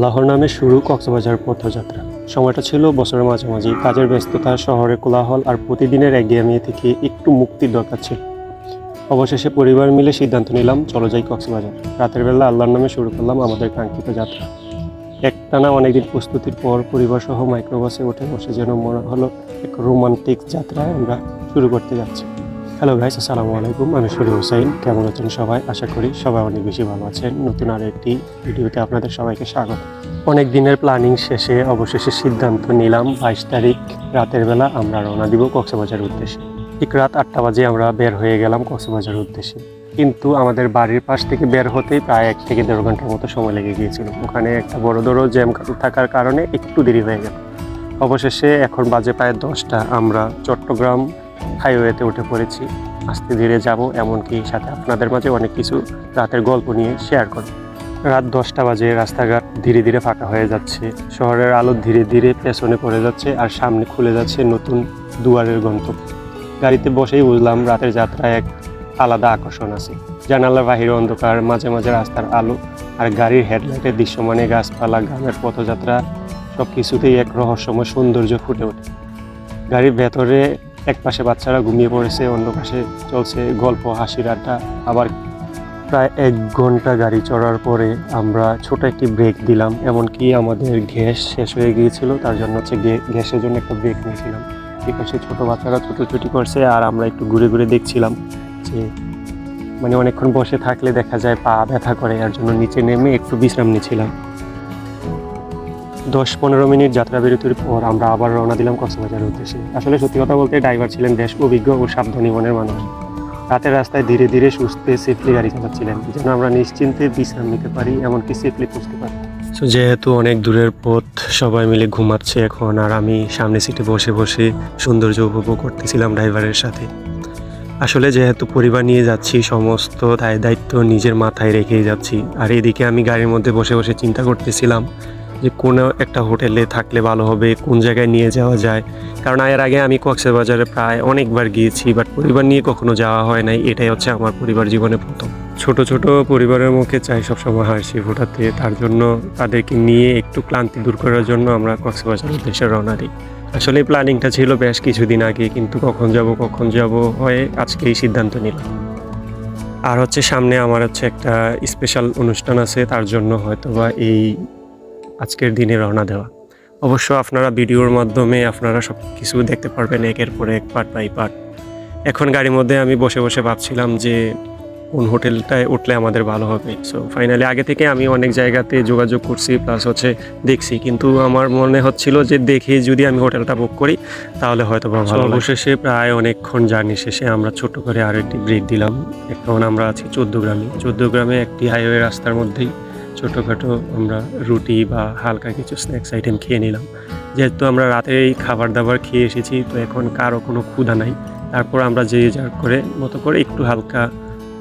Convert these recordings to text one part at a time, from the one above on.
আল্লাহর নামে শুরু কক্সবাজার পথযাত্রা। সময়টা ছিল বছরের মাঝামাঝি। কাজের ব্যস্ততা, শহরে কোলাহল আর প্রতিদিনের একঘেয়েমি থেকে একটু মুক্তির দরকার ছিল। অবশেষে পরিবার মিলে সিদ্ধান্ত নিলাম, চলো যাই কক্সবাজার। রাতের বেলা আল্লাহর নামে শুরু করলাম আমাদের কাঙ্ক্ষিত যাত্রা। একটানা অনেকদিন প্রস্তুতির পর পরিবার সহ মাইক্রোবাসে উঠে বসে যেন মনে হলো, এক রোমান্টিক যাত্রায় আমরা শুরু করতে যাচ্ছি। হ্যালো গাইস আসসালামু আলাইকুম। আমি শরীর হোসাইন কেমন আছেন সবাই? আশা করি সবাই অনেক বেশি ভালো আছেন। নতুন আর একটি ভিডিওতে আপনাদের সবাইকে স্বাগত। অনেক দিনের প্ল্যানিং শেষে অবশেষে সিদ্ধান্ত নিলাম, বাইশ তারিখ রাতের বেলা আমরা রওনা দিব কক্সবাজার উদ্দেশ্যে। ঠিক রাত আটটা বাজে আমরা বের হয়ে গেলাম কক্সবাজার উদ্দেশ্যে। কিন্তু আমাদের বাড়ির পাশ থেকে বের হতেই প্রায় এক থেকে দেড় ঘণ্টার মতো সময় লেগে গিয়েছিল। ওখানে একটা বড় ধরো জ্যাম থাকার কারণে একটু দেরি হয়ে গেল। অবশেষে এখন বাজে প্রায় দশটা। আমরা চট্টগ্রাম হাইওয়েতে উঠে পড়েছি। আস্তে ধীরে যাব এমনকি সাথে আপনাদের মাঝে অনেক কিছু রাতের গল্প নিয়ে শেয়ার করব। রাত দশটা বাজে, রাস্তাঘাট ধীরে ধীরে ফাঁকা হয়ে যাচ্ছে। শহরের আলো ধীরে ধীরে পেছনে পড়ে যাচ্ছে আর সামনে খুলে যাচ্ছে নতুন দুয়ারের গন্তব্য গাড়িতে বসেই বুঝলাম রাতের যাত্রায় এক আলাদা আকর্ষণ আছে। জানালার বাহিরে অন্ধকার, মাঝে মাঝে রাস্তার আলো আর গাড়ির হেডলাইটের দৃশ্যমানে গাছপালা, গ্রামের পথযাত্রা সব কিছুতেই এক রহস্যময় সৌন্দর্য ফুটে ওঠে। গাড়ির ভেতরে এক পাশে বাচ্চারা ঘুমিয়ে পড়েছে, অন্য পাশে চলছে গল্প, হাসির আড্ডা। আবার প্রায় এক ঘণ্টা গাড়ি চড়ার পরে আমরা ছোট একটি ব্রেক দিলাম, এমনকি আমাদের গ্যাস শেষ হয়ে গিয়েছিল, তার জন্য হচ্ছে গ্যাসের জন্য একটা ব্রেক নিয়েছিলাম। ঠিক আছে ছোটো বাচ্চারা ছুটোছুটি করছে, আর আমরা একটু ঘুরে ঘুরে দেখছিলাম যে মানে অনেকক্ষণ বসে থাকলে দেখা যায় পা ব্যথা করে এর জন্য নিচে নেমে একটু বিশ্রাম নিচ্ছিলাম দশ পনেরো মিনিট যাত্রা বিরতির পর আমরা আবার রওনা দিলাম কক্সবাজারের উদ্দেশ্যে। আসলে সত্যি কথা বলতে ড্রাইভার ছিলেন বেশ অভিজ্ঞ ও সাবধানী মনের মানুষ। রাতের রাস্তায় ধীরে ধীরে সুস্থে সেফলি গাড়ি চালাচ্ছিলেন, যেন আমরা নিশ্চিন্তে বিশ্রাম নিতে পারি, এমনকি সেফলি পৌঁছতে পারি। সো যেহেতু অনেক দূরের পথ, সবাই মিলে ঘুমাচ্ছে এখন, আর আমি সামনে সিটে বসে বসে সৌন্দর্য উপভোগ করতেছিলাম ড্রাইভারের সাথে। আসলে যেহেতু পরিবার নিয়ে যাচ্ছি, সমস্ত দায় দায়িত্ব নিজের মাথায় রেখেই যাচ্ছি, আর এদিকে আমি গাড়ির মধ্যে বসে বসে চিন্তা করতেছিলাম যে কোনো একটা হোটেলে থাকলে ভালো হবে, কোন জায়গায় নিয়ে যাওয়া যায়। কারণ এর আগে আমি কক্সবাজারে প্রায় অনেকবার গিয়েছি বাট পরিবার নিয়ে কখনো যাওয়া হয় নাই। এটাই হচ্ছে আমার পরিবার জীবনে প্রথম। ছোট ছোট পরিবারের মুখে চাই সবসময় হাসি ফোটাতে। তার জন্য তাদেরকে নিয়ে একটু ক্লান্তি দূর করার জন্য আমরা কক্সবাজার উদ্দেশ্যে রওনা দিই। আসলে প্ল্যানিংটা ছিল বেশ কিছুদিন আগে, কিন্তু কখন যাব কখন যাব হয়ে আজকে এই সিদ্ধান্ত নিলাম। আর হচ্ছে সামনে আমার হচ্ছে একটা স্পেশাল অনুষ্ঠান আছে, তার জন্য হয়তোবা এই আজকের দিনে রওনা দেওয়া। অবশ্য আপনারা ভিডিওর মাধ্যমে আপনারা সব কিছু দেখতে পারবেন একের পর এক পার্ট বাই পার্ট এখন গাড়ির মধ্যে আমি বসে বসে ভাবছিলাম যে কোন হোটেলটায় উঠলে আমাদের ভালো হবে। সো ফাইনালি আগে থেকে আমি অনেক জায়গাতে যোগাযোগ করছি প্লাস হচ্ছে দেখছি। কিন্তু আমার মনে হচ্ছিল যে দেখে যদি আমি হোটেলটা বুক করি তাহলে হয়তো ভালো অবশেষে প্রায় অনেকক্ষণ জার্নি শেষে আমরা ছোট করে আরও একটি ব্রেক দিলাম। এখন আমরা আছি চোদ্দ গ্রামে চোদ্দ গ্রামে একটি হাইওয়ে রাস্তার মধ্যেই। ছোটোখাটো আমরা রুটি বা হালকা কিছু স্ন্যাক্স আইটেম খেয়ে নিলাম। যেহেতু আমরা রাতে এই খাবার দাবার খেয়ে এসেছি, তো এখন কারও কোনো ক্ষুধা নাই। তারপর আমরা যে যার করে, মতো করে একটু হালকা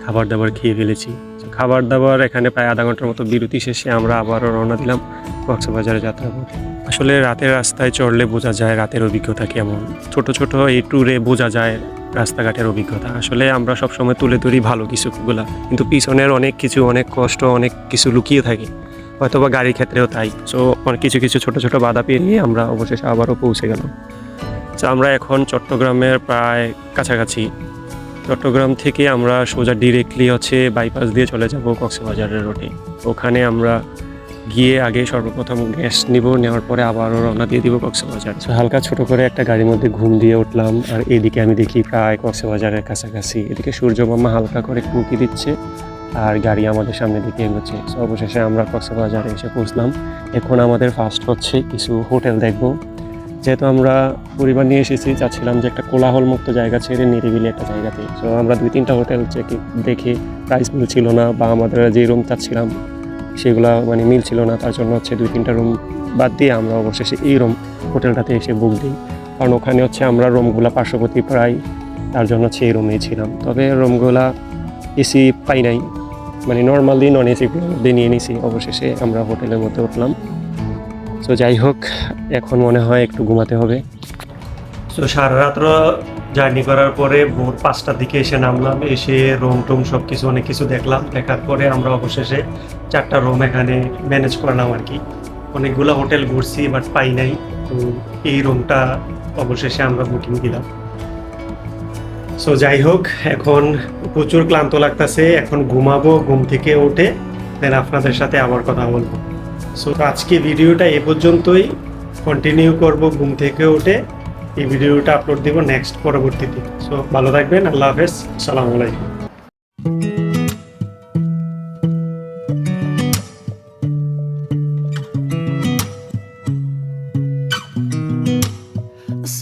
খাবার দাবার খেয়ে ফেলেছি। খাবার দাবার এখানে প্রায় আধা ঘণ্টার মতো বিরতি শেষে আমরা আবারও রওনা দিলাম কক্সবাজারে যাত্রা পথে আসলে রাতের রাস্তায় চড়লে বোঝা যায় রাতের অভিজ্ঞতা কেমন। ছোট ছোট এই ট্যুরে বোঝা যায় রাস্তাঘাটের অভিজ্ঞতা। আসলে আমরা সবসময় তুলে ধরি ভালো কিছুগুলা কিন্তু পিছনের অনেক কিছু, অনেক কষ্ট, অনেক কিছু লুকিয়ে থাকে। হয়তোবা গাড়ির ক্ষেত্রেও তাই। সো অনেক কিছু কিছু ছোট ছোট বাধা পেরিয়ে আমরা অবশেষে আবারও পৌঁছে গেলাম। তো আমরা এখন চট্টগ্রামের প্রায় কাছাকাছি। চট্টগ্রাম থেকে আমরা সোজা ডিরেক্টলি হচ্ছে বাইপাস দিয়ে চলে যাব কক্সবাজারের রোডে ওখানে আমরা গিয়ে আগে সর্বপ্রথম গ্যাস নিব, নেওয়ার পরে আবারও রওনা দিয়ে দিব কক্সবাজার। হালকা ছোট করে একটা গাড়ির মধ্যে ঘুম দিয়ে উঠলাম, আর এদিকে আমি দেখি প্রায় কক্সবাজারের কাছাকাছি। এদিকে সূর্য মামা হালকা করে কুকি দিচ্ছে, আর গাড়ি আমাদের সামনে দিকে এগোচ্ছে। অবশেষে আমরা কক্সবাজারে এসে পৌঁছলাম। এখন আমাদের ফার্স্ট হচ্ছে কিছু হোটেল দেখব। যেহেতু আমরা পরিবার নিয়ে এসেছি, চাচ্ছিলাম যে একটা কোলাহল মুক্ত জায়গা ছেড়ে নিরিবিলি একটা জায়গাতে। তো আমরা দুই তিনটা হোটেল দেখে প্রাইস মিলছিল না, বা আমাদের যে রুম চাচ্ছিলাম সেগুলো মানে মিল ছিল না, তার জন্য হচ্ছে দুই তিনটা রুম বাদ দিয়ে আমরা অবশেষে এই রুম হোটেলটাতে এসে বুক দিই। কারণ ওখানে হচ্ছে আমরা রুমগুলো পার্শ্ববর্তী প্রায়, তার জন্য হচ্ছে এই রুমেই ছিলাম। তবে রুমগুলা এসি পাই নাই। মানে নর্মালি নন এসিগুলো নিয়ে নিছি। অবশেষে আমরা হোটেলের মধ্যে উঠলাম। তো যাই হোক, এখন মনে হয় একটু ঘুমাতে হবে। তো সারা রাত্র জার্নি করার পরে ভোর পাঁচটার দিকে এসে নামলাম, এসে রুম টুম সব কিছু অনেক কিছু দেখলাম। দেখার পরে আমরা অবশেষে চারটা রুম এখানে ম্যানেজ করলাম আর কি। অনেকগুলো হোটেল ঘুরছি, বাট পাই নাই। তো এই রুমটা অবশেষে আমরা বুকিং দিলাম। সো যাই হোক, এখন প্রচুর ক্লান্ত লাগতেছে। এখন ঘুমাবো, ঘুম থেকে উঠে দেন আপনাদের সাথে আবার কথা বলব। সো আজকে ভিডিওটা এ পর্যন্তই। কন্টিনিউ করব, ঘুম থেকে উঠে। এই ভিডিওটা আপলোড দিব নেক্সট পরবর্তীতে। সো ভালো থাকবেন আল্লাহ হাফেজ আসসালামু আলাইকুম।